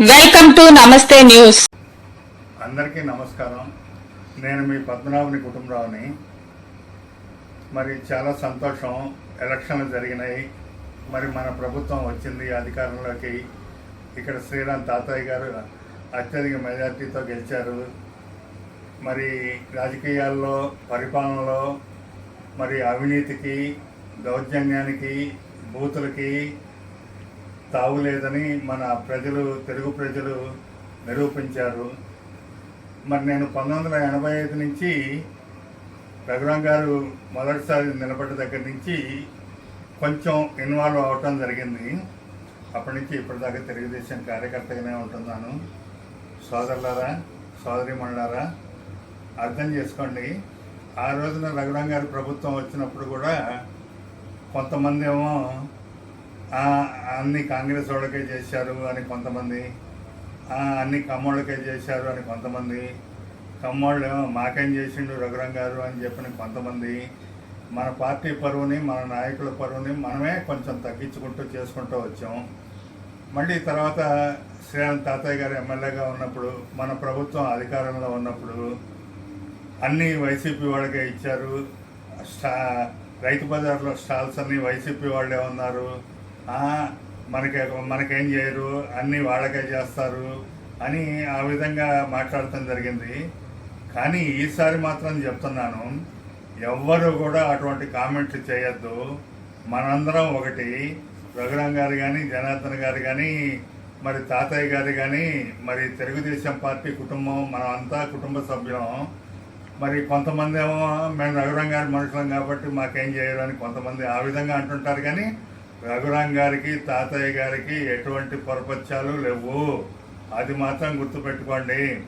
Welcome to నమస్తే news అందరికీ నమస్కారం. నేను మీ పద్మనాభుని కుటుంబరావుని. మరి చాలా సంతోషం. ఎలక్షన్లు జరిగినాయి. మరి మన ప్రభుత్వం వచ్చింది అధికారంలోకి. ఇక్కడ శ్రీరామ్ తాతయ్య గారు అత్యధిక మెజార్టీతో గెలిచారు. మరి రాజకీయాల్లో పరిపాలనలో మరి అవినీతికి దౌర్జన్యానికి బూతులకి తావు లేదని మన ప్రజలు తెలుగు ప్రజలు నిరూపించారు. మరి నేను పంతొమ్మిది వందల ఎనభై ఐదు నుంచి రఘురాం గారు మొదటిసారి నిలబడ్డ దగ్గర నుంచి కొంచెం ఇన్వాల్వ్ అవటం జరిగింది. అప్పటి నుంచి ఇప్పటిదాకా తెలుగుదేశం కార్యకర్తగానే ఉంటున్నాను. సోదరులారా సోదరి మండలారా అర్థం చేసుకోండి. ఆ రోజున రఘురాం గారి ప్రభుత్వం వచ్చినప్పుడు కూడా కొంతమంది ఏమో అన్ని కాంగ్రెస్ వాళ్ళకే చేశారు అని కొంతమంది అన్ని కమ్మోళ్ళకే చేశారు అని కొంతమంది కమ్మోళ్ళు మాకేం చేసిండు రఘురాం గారు అని చెప్పిన కొంతమంది మన పార్టీ పరువుని మన నాయకుల పరువుని మనమే కొంచెం తగ్గించుకుంటూ చేసుకుంటూ వచ్చాం. మళ్ళీ తర్వాత శ్రీరామ్ తాతయ్య గారు ఎమ్మెల్యేగా ఉన్నప్పుడు మన ప్రభుత్వం అధికారంలో ఉన్నప్పుడు అన్ని వైసీపీ వాళ్ళకే ఇచ్చారు. స్టా రైతు బజార్లో స్టాల్స్ అన్ని వైసీపీ వాళ్ళే ఉన్నారు. మనకి మనకేం చేయరు అన్నీ వాళ్ళకే చేస్తారు అని ఆ విధంగా మాట్లాడటం జరిగింది. కానీ ఈసారి మాత్రం చెప్తున్నాను ఎవ్వరు కూడా అటువంటి కామెంట్లు చేయొద్దు. మనందరం ఒకటి రఘురాం గారు కానీ జనార్దన్ గారు కానీ మరి తాతయ్య గారు కానీ మరి తెలుగుదేశం పార్టీ కుటుంబం మనమంతా కుటుంబ సభ్యులం మరి కొంతమంది ఏమో మేము రఘురాం గారి మనుషులం కాబట్టి మాకేం చేయరు అని కొంతమంది ఆ విధంగా అంటుంటారు. కానీ రఘురాం గారికి తాతయ్య గారికి ఎటువంటి పరపత్యాలు లేవు. అది మాత్రం గుర్తుపెట్టుకోండి.